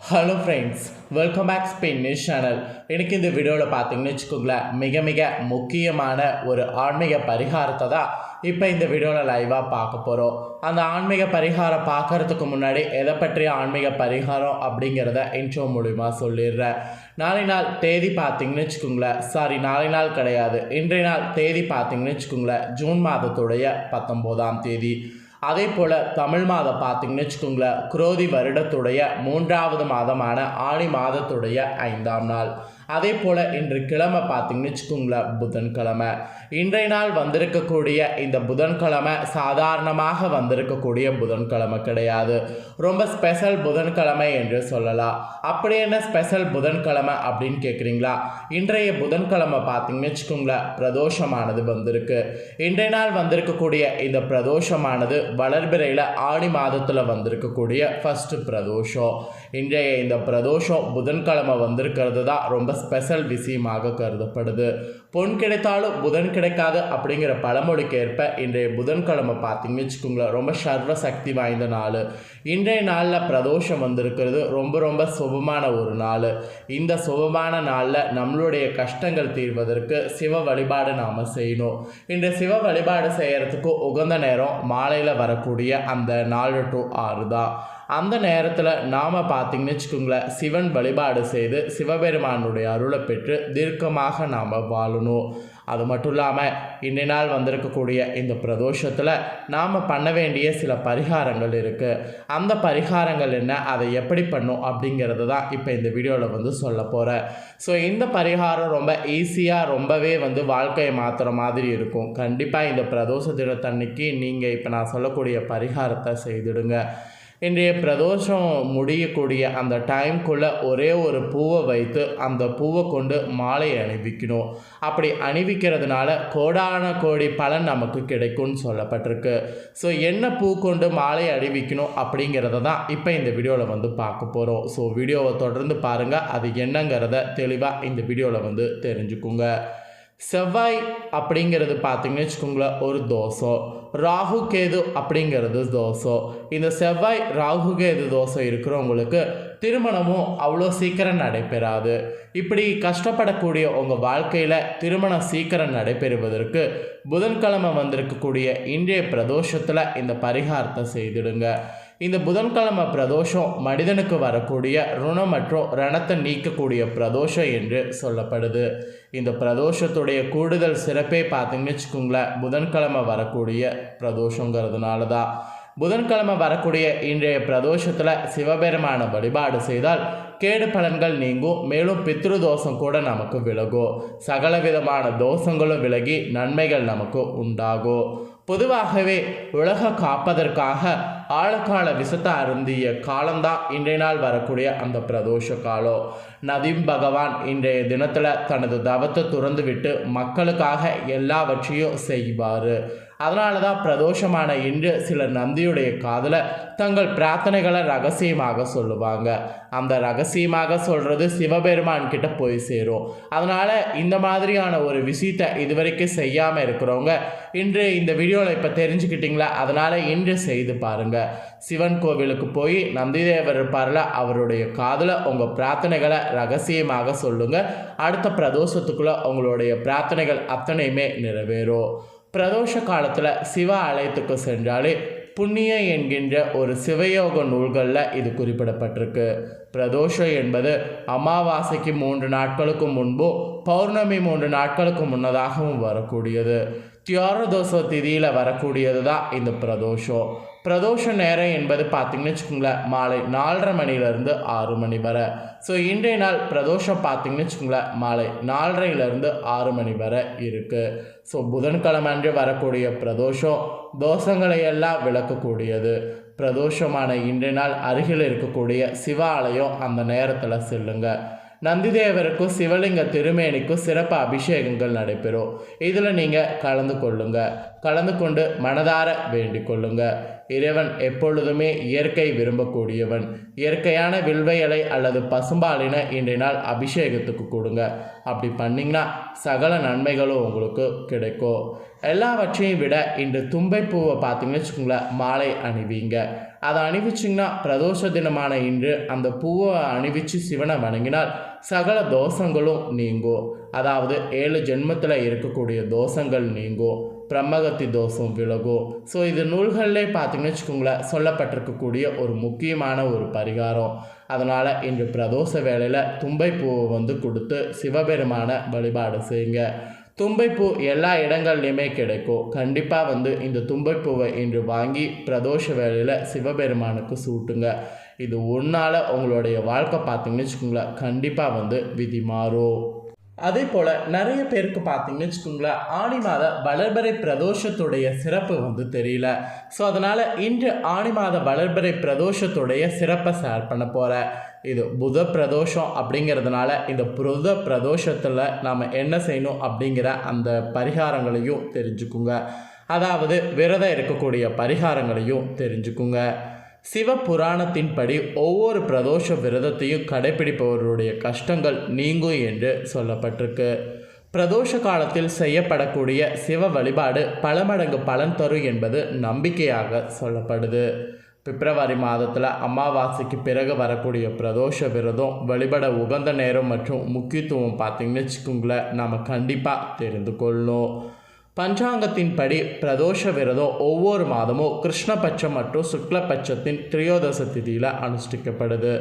Hello friends welcome back Spain news channel எனக்கு இந்த வீடியோவில் பார்த்தீங்கன்னு வச்சுக்கோங்களேன் மிக மிக முக்கியமான ஒரு ஆன்மீக பரிகாரத்தை தான் இப்போ இந்த வீடியோவில் லைவாக பார்க்க போகிறோம் அந்த ஆன்மீக பரிகாரம் பார்க்கறதுக்கு முன்னாடி எதை பற்றிய ஆன்மீக பரிகாரம் அப்படிங்கிறத இன்ட்ரோ மூலிமா சொல்லிடுறேன். நாளை நாள் தேதி பார்த்தீங்கன்னு வச்சுக்கோங்களேன் சாரி நாளை நாள் கிடையாது. இன்றைய நாள் தேதி பார்த்தீங்கன்னு வச்சுக்கோங்களேன் ஜூன் மாதத்துடைய பத்தொம்போதாம் தேதி. அதே போல் தமிழ் மாதம் பார்த்தீங்கன்னு வச்சுக்கோங்களேன் குரோதி வருடத்துடைய மூன்றாவது மாதமான ஆணி மாதத்துடைய ஐந்தாம் நாள். அதே போல் இன்று கிழமை பார்த்தீங்கன்னு வச்சுக்கோங்களேன் புதன்கிழமை. இன்றைய நாள் வந்திருக்கக்கூடிய இந்த புதன்கிழமை சாதாரணமாக வந்திருக்கக்கூடிய புதன்கிழமை கிடையாது. ரொம்ப ஸ்பெஷல் புதன்கிழமை என்று சொல்லலாம். அப்படி என்ன ஸ்பெஷல் புதன்கிழமை அப்படின்னு கேட்குறீங்களா இன்றைய புதன்கிழமை பார்த்தீங்கன்னு வச்சுக்கோங்களேன் பிரதோஷமானது வந்திருக்கு. இன்றைய நாள் வந்திருக்கக்கூடிய இந்த பிரதோஷமானது வளர்பிறையில் ஆடி மாதத்தில் வந்திருக்கக்கூடிய ஃபஸ்ட்டு பிரதோஷம். இன்றைய இந்த பிரதோஷம் புதன்கிழமை வந்திருக்கிறது தான் ரொம்ப ஸ்பெஷல் விஷயமாக கருதப்படுது. பொன் கிடைத்தாலும் புதன் கிடைக்காது அப்படிங்கிற பழமொழிக்கு ஏற்ப இன்றைய புதன்கிழமை பார்த்தீங்கன்னு வச்சுக்கோங்களேன் ரொம்ப சர்வ சக்தி வாய்ந்த நாள். இன்றைய நாளில் பிரதோஷம் வந்திருக்கிறது ரொம்ப ரொம்ப சுபமான ஒரு நாள். இந்த சுபமான நாளில் நம்மளுடைய கஷ்டங்கள் தீர்வதற்கு சிவ வழிபாடு நாம் செய்யணும். இந்த சிவ வழிபாடு செய்கிறதுக்கு உகந்த நேரம் மாலையில் வரக்கூடிய அந்த நாலு டு ஆறு தான் அந்த நேரத்தில் நாம் பார்த்திங்கன்னு வச்சுக்கோங்களேன் சிவன் வழிபாடு செய்து சிவபெருமானுடைய அருளை பெற்று தீர்க்கமாக நாம் வாழணும். அது மட்டும் இல்லாமல் இன்னை நாள் வந்திருக்கக்கூடிய இந்த பிரதோஷத்தில் நாம் பண்ண வேண்டிய சில பரிகாரங்கள் இருக்குது அந்த பரிகாரங்கள் என்ன அதை எப்படி பண்ணும் அப்படிங்கிறது தான் இப்போ இந்த வீடியோவில் வந்து சொல்ல போகிறேன் ஸோ இந்த பரிகாரம் ரொம்ப ஈஸியாக ரொம்பவே வந்து வாழ்க்கையை மாற்றுற மாதிரி இருக்கும். கண்டிப்பாக இந்த பிரதோஷ தினத்தன்னைக்கு நீங்கள் இப்போ நான் சொல்லக்கூடிய பரிகாரத்தை செய்திடுங்க. இன்றைய பிரதோஷம் முடியக்கூடிய அந்த டைம்குள்ளே ஒரே ஒரு பூவை வைத்து அந்த பூவை கொண்டு மாலை அணிவிக்கணும். அப்படி அணிவிக்கிறதுனால கோடான கோடி பலன் நமக்கு கிடைக்கும்னு சொல்லப்பட்டிருக்கு. ஸோ என்ன பூ கொண்டு மாலை அணிவிக்கணும் அப்படிங்கிறத தான் இப்போ இந்த வீடியோவில் வந்து பார்க்க போகிறோம் ஸோ வீடியோவை தொடர்ந்து பாருங்கள் அது என்னங்கிறத தெளிவாக இந்த வீடியோவில் வந்து தெரிஞ்சுக்குங்க. செவ்வாய் அப்படிங்கிறது பார்த்தீங்கன்னு வச்சுக்கோங்களேன் ஒரு தோசம் ராகு கேது அப்படிங்கிறது தோசம் இந்த செவ்வாய் ராகு கேது தோசம் இருக்கிறவங்களுக்கு திருமணமும் அவ்வளோ சீக்கிரம் நடைபெறாது. இப்படி கஷ்டப்படக்கூடிய உங்கள் வாழ்க்கையில் திருமணம் சீக்கிரம் நடைபெறுவதற்கு புதன்கிழமை வந்திருக்கக்கூடிய இன்றைய பிரதோஷத்தில் இந்த பரிகாரத்தை செய்திடுங்க. இந்த புதன்கிழமை பிரதோஷம் மனிதனுக்கு வரக்கூடிய ருணம் மற்றும் ரணத்தை நீக்கக்கூடிய பிரதோஷம் என்று சொல்லப்படுது. இந்த பிரதோஷத்துடைய கூடுதல் சிறப்பே பார்த்தீங்கன்னு வச்சுக்கோங்களேன் புதன்கிழமை வரக்கூடிய பிரதோஷங்கிறதுனால தான் புதன்கிழமை வரக்கூடிய இன்றைய பிரதோஷத்தில் சிவபெருமான வழிபாடு செய்தால் கேடு பலன்கள் நீங்கும் மேலும் பித்ரு தோஷம் கூட நமக்கு விலகும். சகல விதமான தோஷங்களும் விலகி நன்மைகள் நமக்கு உண்டாகும். பொதுவாகவே உலக காப்பதற்காக ஆழக்கால விஷத்தை அருந்திய காலம்தான் இன்றைய நாள் வரக்கூடிய அந்த பிரதோஷ காலம் நதிம் பகவான் இன்றைய தினத்தில் தனது தவத்தை துறந்து விட்டு மக்களுக்காக எல்லாவற்றையும் செய்வார். அதனால தான் பிரதோஷமான இன்று சிலர் நந்தியுடைய காதில் தங்கள் பிரார்த்தனைகளை ரகசியமாக சொல்லுவாங்க. அந்த ரகசியமாக சொல்கிறது சிவபெருமான் கிட்ட போய் சேரும். அதனால் இந்த மாதிரியான ஒரு விஷயத்தை இதுவரைக்கும் செய்யாமல் இருக்கிறவங்க இன்று இந்த வீடியோவில் இப்போ தெரிஞ்சுக்கிட்டிங்களா? அதனால் இன்று செய்து பாருங்கள் சிவன் கோவிலுக்கு போய் நந்திதேவர் இருப்பார்ல அவருடைய காதில் உங்கள் பிரார்த்தனைகளை ரகசியமாக சொல்லுங்கள் அடுத்த பிரதோஷத்துக்குள்ளே உங்களுடைய பிரார்த்தனைகள் அத்தனையுமே நிறைவேறும். பிரதோஷ காலத்தில் சிவ ஆலயத்துக்கு சென்றாலே புண்ணிய என்கின்ற ஒரு சிவயோக நூல்களில் இது குறிப்பிடப்பட்டிருக்கு. பிரதோஷம் என்பது அமாவாசைக்கு மூன்று நாட்களுக்கு முன்பும் பௌர்ணமி மூன்று நாட்களுக்கு முன்னதாகவும் வரக்கூடியது. தியோரதோஷ திதியில் வரக்கூடியது தான் இந்த பிரதோஷம். பிரதோஷ நேரம் என்பது பார்த்திங்கன்னு வச்சுக்கோங்களேன் மாலை நாலரை மணிலேருந்து ஆறு மணி வரை. ஸோ இன்றைய நாள் பிரதோஷம் பார்த்திங்கன்னு வச்சுக்கோங்களேன் மாலை நாலரையிலேருந்து ஆறு மணி வரை இருக்குது ஸோ புதன்கிழமை அன்று வரக்கூடிய பிரதோஷம் தோஷங்களை எல்லாம் விளக்கக்கூடியது. பிரதோஷமான இன்றைய நாள் அருகில் இருக்கக்கூடிய சிவாலயம் அந்த நேரத்தில் செல்லுங்கள் நந்திதேவருக்கும் சிவலிங்க திருமேனிக்கும் சிறப்பு அபிஷேகங்கள் நடைபெறும். இதில் நீங்கள் கலந்து கொள்ளுங்க. கலந்து கொண்டு மனதார வேண்டிக் கொள்ளுங்க. இறைவன் எப்பொழுதுமே இயற்கை விரும்பக்கூடியவன். இயற்கையான வில்வையலை அல்லது பசும்பாலின இன்றைய நாள் அபிஷேகத்துக்கு கொடுங்க. அப்படி பண்ணிங்கன்னா சகல நன்மைகளும் உங்களுக்கு கிடைக்கும். எல்லாவற்றையும் விட இன்று தும்பை பூவை பார்த்தீங்கன்னு வச்சுக்கோங்களேன் மாலை அணிவிங்க. அதை அணிவிச்சிங்கன்னா பிரதோஷ தினமான இன்று அந்த பூவை அணிவிச்சு சிவனை வணங்கினால் சகல தோஷங்களும் நீங்கும் அதாவது ஏழு ஜென்மத்தில் இருக்கக்கூடிய தோஷங்கள் நீங்கும் பிரம்மகத்தி தோஷம் விலகும் ஸோ இது நூல்களிலே பார்த்தீங்கன்னு வச்சுக்கோங்களேன் சொல்லப்பட்டிருக்கக்கூடிய ஒரு முக்கியமான ஒரு பரிகாரம். அதனால் இன்று பிரதோஷ வேளையில் தும்பை பூவை வந்து கொடுத்து சிவபெருமான வழிபாடு செய்யுங்க. தும்பைப்பூ எல்லா இடங்கள்லையுமே கிடைக்கும். கண்டிப்பாக வந்து இந்த தும்பைப்பூவை இன்று வாங்கி பிரதோஷ வேலையில் சிவபெருமானுக்கு சூட்டுங்க. இது ஒன்றால் உங்களுடைய வாழ்க்கை பார்த்தீங்கன்னு வச்சுக்கோங்களேன். கண்டிப்பாக வந்து விதி மாறும். அதே போல் நிறைய பேருக்கு பார்த்தீங்கன்னு வச்சுக்கோங்களேன் ஆணி மாத வளர்பறை பிரதோஷத்துடைய சிறப்பு வந்து தெரியல. ஸோ அதனால் இன்று ஆணி மாத வளர்பறை பிரதோஷத்துடைய சிறப்பை ஷேர் பண்ண போகிறேன் இது புத பிரதோஷம் அப்படிங்கிறதுனால இந்த புத பிரதோஷத்தில் நாம் என்ன செய்யணும் அப்படிங்கிற அந்த பரிகாரங்களையும் தெரிஞ்சுக்குங்க. அதாவது விரதம் இருக்கக்கூடிய பரிகாரங்களையும் தெரிஞ்சுக்குங்க. சிவபுராணத்தின்படி ஒவ்வொரு பிரதோஷ விரதத்தையும் கடைபிடிப்பவர்களுடைய கஷ்டங்கள் நீங்கும் என்று சொல்லப்பட்டிருக்கு. பிரதோஷ காலத்தில் செய்யப்படக்கூடிய சிவ வழிபாடு பல மடங்கு பலன் தரும் என்பது நம்பிக்கையாக சொல்லப்படுது. பிப்ரவரி மாதத்தில் அமாவாசைக்கு பிறகு வரக்கூடிய பிரதோஷ விரதம் வழிபட உகந்த நேரம் மற்றும் முக்கியத்துவம் பார்த்திங்கன்னு வச்சுக்கோங்களேன் நம்ம கண்டிப்பாக தெரிந்து கொள்ளணும். பஞ்சாங்கத்தின்படி பிரதோஷ விரதம் ஒவ்வொரு மாதமும் கிருஷ்ணபட்சம் மற்றும் சுக்லபட்சத்தின் திரியோதச திதியில் அனுஷ்டிக்கப்படுது.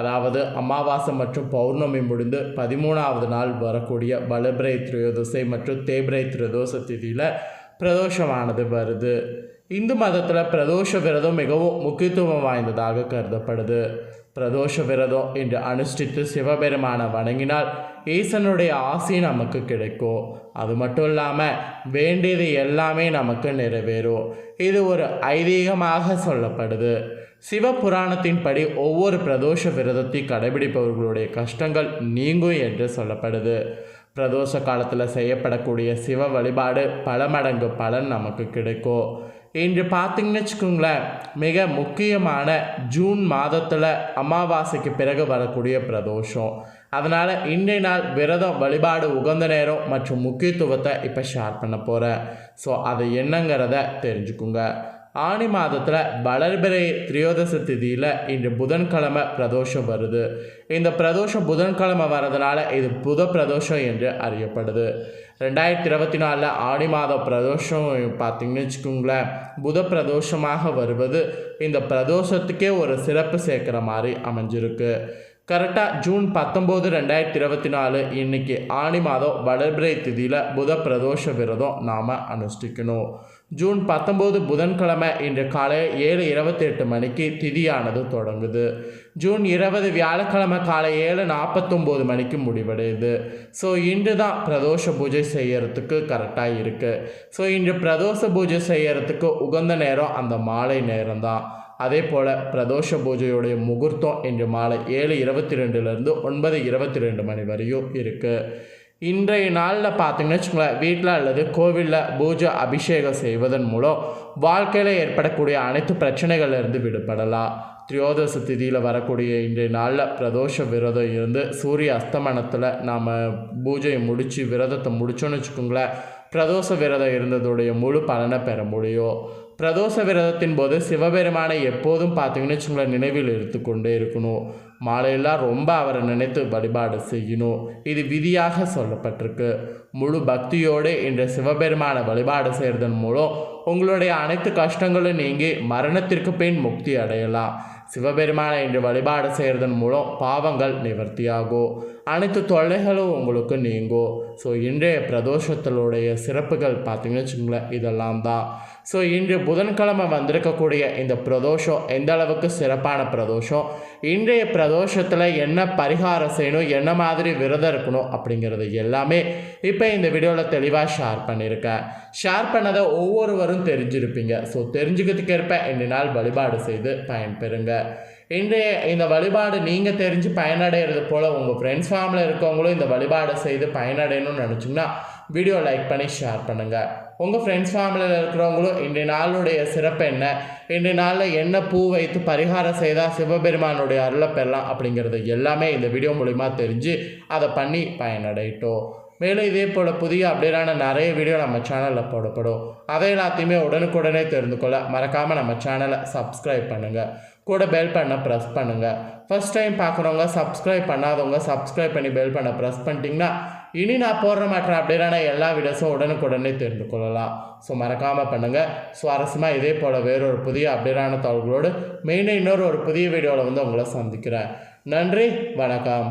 அதாவது அமாவாசை மற்றும் பௌர்ணமி முடிந்து பதிமூணாவது நாள் வரக்கூடிய வலபிரை திரியோதசை மற்றும் தேபிரை திரியோதச திதியில் பிரதோஷமானது வருது. இந்து மதத்தில் பிரதோஷ விரதம் மிகவும் முக்கியத்துவம் வாய்ந்ததாக கருதப்படுது. பிரதோஷ விரதம் என்று அனுஷ்டித்து சிவபெருமானை வணங்கினால் ஈசனுடைய ஆசை நமக்கு கிடைக்கும் அது மட்டும் இல்லாமல் வேண்டியது எல்லாமே நமக்கு நிறைவேறும் இது ஒரு ஐதீகமாக சொல்லப்படுது. சிவபுராணத்தின்படி ஒவ்வொரு பிரதோஷ விரதத்தை கடைபிடிப்பவர்களுடைய கஷ்டங்கள் நீங்கும் என்று சொல்லப்படுது. பிரதோஷ காலத்தில் செய்யப்படக்கூடிய சிவ வழிபாடு பல மடங்கு பலன் நமக்கு கிடைக்கும் இன்று பார்த்திங்கன்னு வச்சுக்கோங்களேன் மிக முக்கியமான ஜூன் மாதத்தில் அமாவாசைக்கு பிறகு வரக்கூடிய பிரதோஷம். அதனால் இன்றைய நாள் விரதம் வழிபாடு உகந்த நேரம் மற்றும் முக்கியத்துவத்தை இப்போ ஷேர் பண்ண போகிறேன் ஸோ அது என்னங்கிறத தெரிஞ்சுக்குங்க. ஆணி மாதத்தில் வளர்பிறை திரியோதச திதியில் இன்று புதன்கிழமை பிரதோஷம் வருது. இந்த பிரதோஷம் புதன்கிழமை வர்றதுனால இது புத பிரதோஷம் என்று அறியப்படுது. ரெண்டாயிரத்தி இருபத்தி நாலில் ஆடி மாத பிரதோஷம் பார்த்திங்கன்னு வச்சுக்கோங்களேன் புத பிரதோஷமாக வருவது இந்த பிரதோஷத்துக்கே ஒரு சிறப்பு சேர்க்குற மாதிரி அமைஞ்சிருக்கு. கரெக்டாக ஜூன் பத்தொம்போது ரெண்டாயிரத்தி இருபத்தி நாலு இன்றைக்கி ஆணி மாதம் வளர்பிறை திதியில் புத பிரதோஷ விரதம் நாம் அனுஷ்டிக்கணும். ஜூன் பத்தொம்போது புதன்கிழமை இன்று காலை ஏழு இருபத்தி எட்டு மணிக்கு திதியானது தொடங்குது. ஜூன் இருபது வியாழக்கிழமை காலை ஏழு நாற்பத்தொம்போது மணிக்கு முடிவடையுது. ஸோ இன்று தான் பிரதோஷ பூஜை செய்யறதுக்கு கரெக்டாக இருக்குது ஸோ இன்று பிரதோஷ பூஜை செய்யறதுக்கு உகந்த நேரம் அந்த மாலை நேரம் தான் அதே போல் பிரதோஷ பூஜையுடைய முகூர்த்தம் இன்று மாலை ஏழு இருபத்தி ரெண்டுலேருந்து ஒன்பது இருபத்தி ரெண்டு மணி வரையும் இருக்குது இன்றைய நாளில் பார்த்தீங்கன்னு வச்சுக்கோங்களேன் வீட்டில் அல்லது கோவிலில் பூஜை அபிஷேகம் செய்வதன் மூலம் வாழ்க்கையில் ஏற்படக்கூடிய அனைத்து பிரச்சனைகள்லேருந்து விடுபடலாம். திரியோதச திதியில் வரக்கூடிய இன்றைய நாளில் பிரதோஷ விரதம் இருந்து சூரிய அஸ்தமனத்தில் நாம் பூஜையை முடித்து விரதத்தை முடிச்சோன்னு வச்சுக்கோங்களேன் பிரதோஷ விரதம் இருந்ததுடைய முழு பலனை பெற முடியும். பிரதோஷ விரதத்தின் போது சிவபெருமானை எப்போதும் பார்த்தீங்கன்னு வச்சுங்களேன் நினைவில் எடுத்துக்கொண்டே இருக்கணும். மாலையெல்லாம் ரொம்ப அவரை நினைத்து வழிபாடு செய்யணும். இது விதியாக சொல்லப்பட்டிருக்கு. முழு பக்தியோடு இன்று சிவபெருமானை வழிபாடு செய்கிறதன் மூலம் உங்களுடைய அனைத்து கஷ்டங்களும் நீங்கி மரணத்திற்கு பின் முக்தி அடையலாம். சிவபெருமானை இன்று வழிபாடு செய்கிறதன் மூலம் பாவங்கள் நிவர்த்தியாகும். அனைத்து தொல்லைகளும் உங்களுக்கு நீங்கும் ஸோ இன்றைய பிரதோஷத்தினுடைய சிறப்புகள் பார்த்தீங்கன்னு வச்சுங்களேன் இதெல்லாம் தான். ஸோ இன்று புதன்கிழமை வந்திருக்கக்கூடிய இந்த பிரதோஷம் எந்த அளவுக்கு சிறப்பான பிரதோஷம்? இன்றைய பிரதோஷத்தில் என்ன பரிகாரம் செய்யணும்? என்ன மாதிரி விரதம் இருக்கணும்? அப்படிங்கிறது எல்லாமே இப்போ இந்த வீடியோவில் தெளிவாக ஷேர் பண்ணியிருக்கேன். ஷேர் பண்ணதை ஒவ்வொருவரும் தெரிஞ்சிருப்பீங்க. ஸோ தெரிஞ்சுக்கிறதுக்கேற்ப இந்த நாள் வழிபாடு செய்து பயன்பெறுங்க. இன்றைய இந்த வழிபாடு நீங்கள் தெரிஞ்சு பயனடைகிறது போல் உங்கள் ஃப்ரெண்ட்ஸ் ஃபேமிலியில் இருக்கவங்களும் இந்த வழிபாடை செய்து பயனடையணும்னு நினச்சிங்கன்னா வீடியோ லைக் பண்ணி ஷேர் பண்ணுங்கள் உங்கள் ஃப்ரெண்ட்ஸ் ஃபேமிலியில் இருக்கிறவங்களும் இன்றைய நாளுடைய சிறப்பு என்ன? இன்றைய நாளில் என்ன பூ வைத்து பரிகாரம் செய்தால் சிவபெருமானுடைய அருளை பெறலாம் அப்படிங்கிறது எல்லாமே இந்த வீடியோ மூலிமா தெரிஞ்சு அதை பண்ணி பயனடையிட்டோம். மேலும் இதே போல் புதிய அப்டேட்டான நிறைய வீடியோ நம்ம சேனலில் போடப்படும். அதை எல்லாத்தையுமே உடனுக்குடனே தெரிந்து கொள்ள மறக்காமல் நம்ம சேனலை சப்ஸ்கிரைப் பண்ணுங்கள் கூட பெல் பண்ண ப்ரெஸ் பண்ணுங்கள் ஃபர்ஸ்ட் டைம் பார்க்குறவங்க சப்ஸ்கிரைப் பண்ணாதவங்க சப்ஸ்கிரைப் பண்ணி பெல் பண்ண ப்ரெஸ் பண்ணிட்டீங்கன்னா இனி நான் போடுற மாற்ற அப்படின்னா எல்லா வீடியோஸும் உடனுக்குடனே தெரிந்து கொள்ளலாம். ஸோ மறக்காமல் பண்ணுங்கள் சுவாரஸ்யமாக இதே போல் வேறொரு புதிய அப்படியான தகவல்களோடு மெயினாக இன்னொரு ஒரு புதிய வீடியோவில் வந்து உங்களை சந்திக்கிறேன். நன்றி வணக்கம்.